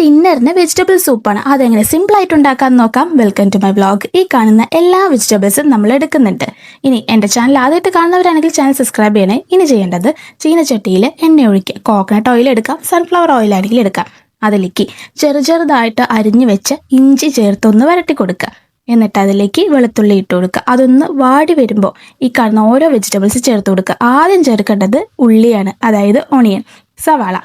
ഡിന്നറിന് vegetable സൂപ്പാണ് അതെങ്ങനെ simple ആയിട്ട് ഉണ്ടാക്കാൻ നോക്കാം. വെൽക്കം ടു മൈ വ്ളോഗ് ഈ കാണുന്ന എല്ലാ വെജിറ്റബിൾസും നമ്മൾ എടുക്കുന്നുണ്ട്. ഇനി എന്റെ ചാനൽ ആദ്യമായിട്ട് കാണുന്നവരാണെങ്കിൽ ചാനൽ സബ്സ്ക്രൈബ് ചെയ്യണേ. ഇനി ചെയ്യേണ്ടത് ചീനച്ചട്ടിയിൽ എണ്ണ ഒഴിക്കുക. കോക്കനട്ട് ഓയിൽ എടുക്കാം. സൺഫ്ലവർ ഓയിൽ ആണെങ്കിൽ എടുക്കാം. അതിലേക്ക് ചെറു ചെറുതായിട്ട് അരിഞ്ഞു വെച്ച് ഇഞ്ചി ചേർത്തൊന്ന് വരട്ടി കൊടുക്കുക. എന്നിട്ട് അതിലേക്ക് വെളുത്തുള്ളി ഇട്ട് കൊടുക്കുക. അതൊന്ന് വാടി വരുമ്പോൾ ഈ കാണുന്ന ഓരോ വെജിറ്റബിൾസ് ചേർത്ത് കൊടുക്കുക. ആദ്യം ചേർക്കേണ്ടത് ഉള്ളിയാണ് അതായത് ഒണിയൻ സവാള.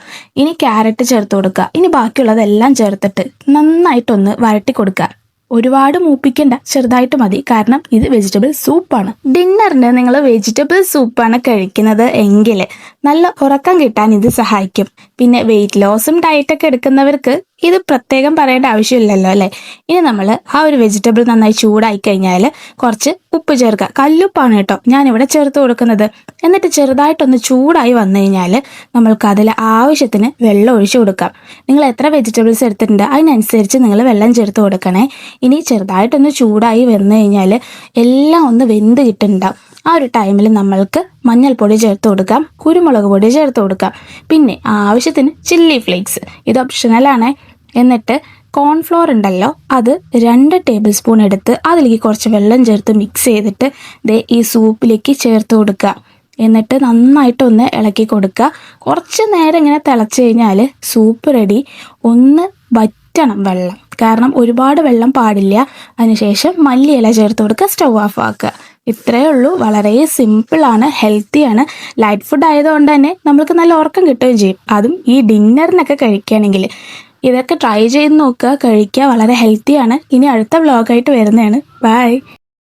ഇനി ക്യാരറ്റ് ചേർത്ത് കൊടുക്കുക. ഇനി ബാക്കിയുള്ളതെല്ലാം ചേർത്തിട്ട് നന്നായിട്ടൊന്ന് വരട്ടി കൊടുക്കുക ഒരുപാട് മൂപ്പിക്കണ്ട ചെറുതായിട്ട് മതി. കാരണം ഇത് വെജിറ്റബിൾ സൂപ്പാണ് ഡിന്നറിന് നിങ്ങൾ വെജിറ്റബിൾ സൂപ്പാണ് കഴിക്കുന്നത് എങ്കിൽ നല്ല ഉറക്കം കിട്ടാൻ ഇത് സഹായിക്കും. പിന്നെ വെയിറ്റ് ലോസും ഡയറ്റൊക്കെ എടുക്കുന്നവർക്ക് ഇത് പ്രത്യേകം പറയേണ്ട ആവശ്യമില്ലല്ലോ അല്ലേ? ഇനി നമ്മൾ ആ ഒരു വെജിറ്റബിൾ നന്നായി ചൂടായി കഴിഞ്ഞാൽ കുറച്ച് ഉപ്പ് ചേർക്കുക. കല്ലുപ്പാണ് കേട്ടോ ഞാനിവിടെ ചേർത്ത് കൊടുക്കുന്നത്. എന്നിട്ട് ചെറുതായിട്ടൊന്ന് ചൂടായി വന്നു കഴിഞ്ഞാൽ നമ്മൾക്ക് അതിൽ ആവശ്യത്തിന് വെള്ളം ഒഴിച്ചു കൊടുക്കാം. നിങ്ങൾ എത്ര വെജിറ്റബിൾസ് എടുത്തിട്ടുണ്ട് അതിനനുസരിച്ച് നിങ്ങൾ വെള്ളം ചേർത്ത് കൊടുക്കണേ. ഇനി ചെറുതായിട്ടൊന്ന് ചൂടായി വന്നു കഴിഞ്ഞാൽ എല്ലാം ഒന്ന് വെന്ത് കിട്ടുന്നുണ്ടാവും ആ ഒരു ടൈമിൽ നമ്മൾക്ക് മഞ്ഞൾപ്പൊടി ചേർത്ത് കൊടുക്കാം കുരുമുളക് പൊടി ചേർത്ത് കൊടുക്കാം. പിന്നെ ആവശ്യത്തിന് ചില്ലി ഫ്ലേക്സ് ഇത് ഓപ്ഷണലാണ് എന്നിട്ട് കോൺഫ്ലോർ ഉണ്ടല്ലോ അത് രണ്ട് ടേബിൾ സ്പൂൺ എടുത്ത് അതിലേക്ക് കുറച്ച് വെള്ളം ചേർത്ത് മിക്സ് ചെയ്തിട്ട് ദേ ഈ സൂപ്പിലേക്ക് ചേർത്ത് കൊടുക്കുക. എന്നിട്ട് നന്നായിട്ട് ഒന്ന് ഇളക്കി കൊടുക്കുക. കുറച്ച് നേരം ഇങ്ങനെ തിളച്ച് കഴിഞ്ഞാൽ സൂപ്പ് റെഡി ഒന്ന് വറ്റണം വെള്ളം. കാരണം ഒരുപാട് വെള്ളം പാടില്ല. അതിനുശേഷം മല്ലിയില ചേർത്ത് കൊടുക്കുക സ്റ്റൗ ഓഫ് ആക്കുക. ഇത്രയേ ഉള്ളൂ. വളരെ സിമ്പിളാണ് ഹെൽത്തിയാണ് ലൈറ്റ് ഫുഡ് ആയതുകൊണ്ട് തന്നെ നമ്മൾക്ക് നല്ല ഉറക്കം കിട്ടുകയും ചെയ്യും. അതും ഈ ഡിന്നറിനൊക്കെ കഴിക്കുകയാണെങ്കിൽ. ഇതൊക്കെ ട്രൈ ചെയ്ത് നോക്കുക കഴിക്കുക വളരെ ഹെൽത്തിയാണ് ഇനി അടുത്ത വ്ളോഗായിട്ട് വരുന്നതാണ്. ബൈ